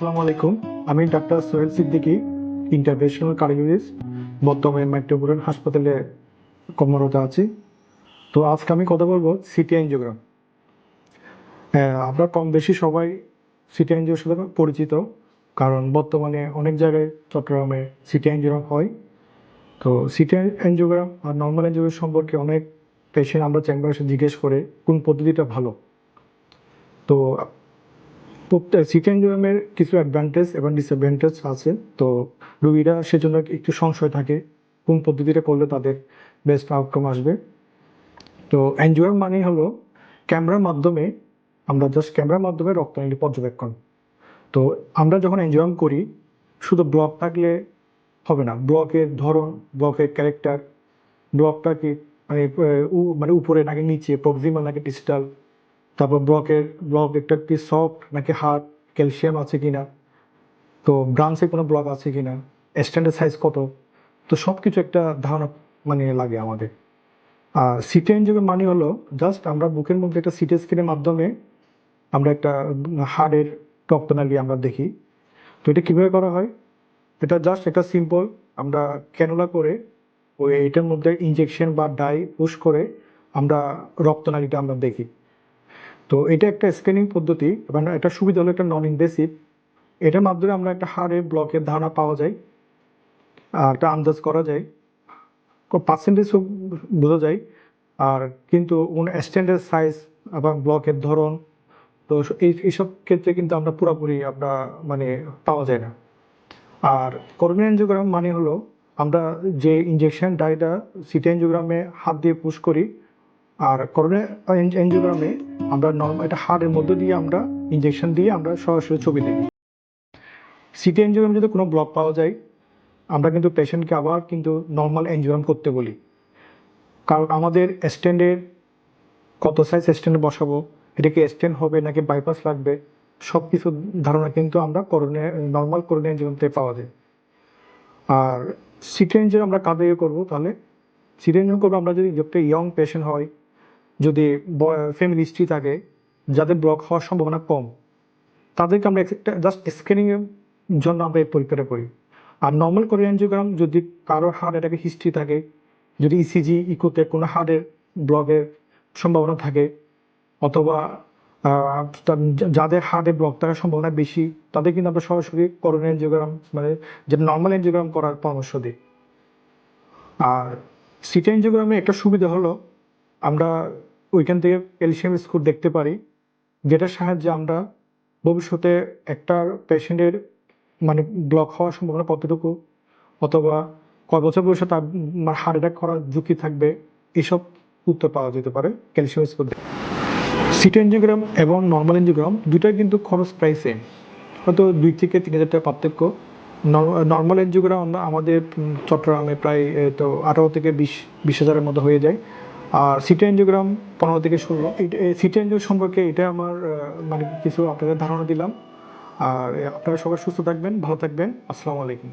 আসসালামু আলাইকুম। আমি doctor Sohel Siddiqui interventional cardiologist বর্তমানে মেট্রোপলিটন হাসপাতালে কর্মরত আছি। তো আজকে আমি কথা বলব সিটি অ্যাঞ্জিওগ্রাম আমরা কম বেশি সবাই সিটি অ্যাঞ্জিওর সাথে পরিচিত, কারণ বর্তমানে অনেক জায়গায় চট্টগ্রামে সিটি অ্যাঞ্জিওগ্রাম হয়। তো সিটি অ্যাঞ্জিওগ্রাম আর নর্মাল অ্যাঞ্জিওগ্রাম সম্পর্কে অনেক পেশেন্ট আমরা চেম্বারে জিজ্ঞেস করে, কোন পদ্ধতিটা ভালো? তো সিটি অ্যাঞ্জিওগ্রামের কিছু অ্যাডভান্টেজ এবং ডিসঅ্যাডভান্টেজ আছে। তো রুগীরা সেজন্য একটু সংশয় থাকে, কোন পদ্ধতিটা করলে তাদের বেস্ট আউটকাম আসবে। তো অ্যাঞ্জিওগ্রাম মানে হলো ক্যামেরার মাধ্যমে আমরা জাস্ট ক্যামেরার মাধ্যমে রক্তনালী পর্যবেক্ষণ। তো আমরা যখন অ্যাঞ্জিওগ্রাম করি, শুধু ব্লক থাকলে হবে না ব্লকের ধরন ব্লকের ক্যারেক্টার ব্লকটা কি মানে মানে উপরে নাকি নিচে প্রক্সিমাল নাকি ডিজিটাল তারপর ব্লকের ব্লক একটা কি সফট নাকি হার্ড ক্যালসিয়াম আছে কিনা? তো ব্রাঞ্চে কোনো ব্লক আছে কিনা? স্ট্যান্ডার্ড সাইজ কত? তো সব কিছু একটা ধারণা মানে লাগে আমাদের। আর সিটি এনজিওর মানে হলো জাস্ট আমরা বুকের মধ্যে একটা সিটি স্ক্যানের মাধ্যমে আমরা একটা হাড়ের রক্তনালী আমরা দেখি। তো এটা কীভাবে করা হয়? এটা জাস্ট একটা সিম্পল আমরা ক্যানোলা করে ওই এটার মধ্যে ইনজেকশন বা ডাই পুশ করে আমরা রক্তনালীটা আমরা দেখি। তো এটা একটা স্ক্যানিং পদ্ধতি, এবং এটা সুবিধা হলো একটা নন ইনভেসিভ এটার মাধ্যমে আমরা একটা হাড়ের ব্লকের ধারণা পাওয়া যায়, আর একটা আন্দাজ করা যায়। পার্সেন্টেজ বোঝা যায়, আর কিন্তু স্ট্যান্ডার্ড সাইজ এবং ব্লকের ধরন, তো এই, এইসব ক্ষেত্রে কিন্তু আমরা পুরোপুরি আমরা মানে পাওয়া যায় না। আর করোনা এনজিওগ্রাম মানে হলো আমরা যে ইনজেকশন ডাইটা সিটি এনজিওগ্রামে হাত দিয়ে পুশ করি আর করোনা এনজিওগ্রামে আমরা নর্মাল এটা হাড়ের মধ্যে দিয়ে আমরা ইনজেকশন দিয়ে আমরা সরাসরি ছবি দিই সিটি এনজিওগ্রাম যদি কোনো ব্লক পাওয়া যায়, আমরা কিন্তু পেশেন্টকে আবার কিন্তু নর্মাল এনজিওগ্রাম করতে বলি। কারণ আমাদের স্ট্যান্ডের কত সাইজ স্ট্যান্ডে বসাবো, এটা কি স্ট্যান্ড হবে নাকি বাইপাস লাগবে সব কিছু ধারণা কিন্তু আমরা করোনা নর্মাল করোনা এনজিওগ্রাম থেকে পাওয়া যায়। আর সিটি এনজিও আমরা কাঁদে ইয়ে করব তাহলে? সিটি এনজিও করব আমরা যদি একটা ইয়ং পেশেন্ট হয় যদি ফ্যামিলি হিস্ট্রি থাকে, যাদের ব্লক হওয়ার সম্ভাবনা কম, তাদেরকে আমরা একটা জাস্ট স্ক্যানিংয়ের জন্য আমরা এই পরীক্ষাটা করি। আর নর্মাল করে অ্যাঞ্জিওগ্রাম যদি কারও হার্ট অ্যাটাকে হিস্ট্রি থাকে, যদি E ইসিজি ইকোতে কোনো হার্টের ব্লকের সম্ভাবনা থাকে, অথবা যাদের হার্টে ব্লক থাকার সম্ভাবনা বেশি, তাদের কিন্তু আমরা সরাসরি করোনা এনজিওগ্রাম মানে যে নর্মাল এনজিওগ্রাম করার পরামর্শ দিই। আর সিটি এনজিওগ্রামে একটা সুবিধা হলো, আমরা ওইখান থেকে ক্যালসিয়াম স্কোর দেখতে পারি, যেটার সাহায্যে আমরা ভবিষ্যতে একটা পেশেন্টের মানে ব্লক হওয়ার সম্ভাবনা কতটুকু, অথবা কয় বছর বয়সে তার হার্ট অ্যাটাক করার ঝুঁকি থাকবে, এসব উত্তর পাওয়া যেতে পারে ক্যালসিয়াম স্কোর সিটি এনজিওগ্রাম এবং নর্মাল এনজিওগ্রাম দুটাই কিন্তু খরচ প্রায় সেম হয়তো দুই থেকে তিন হাজার টাকা পার্থক্য। নর্মাল এনজিওগ্রাম আমাদের চট্টগ্রামে প্রায় তো আঠারো থেকে বিশ বিশ হাজারের মতো হয়ে যায়। আর সিটি এনজিওগ্রাম পনেরো থেকে ষোলো। সিটি এনজিও সম্পর্কে এটা আমার মানে কিছু আপনাদের ধারণা দিলাম। আর আপনারা সবাই সুস্থ থাকবেন, ভালো থাকবেন। আসসালামু আলাইকুম।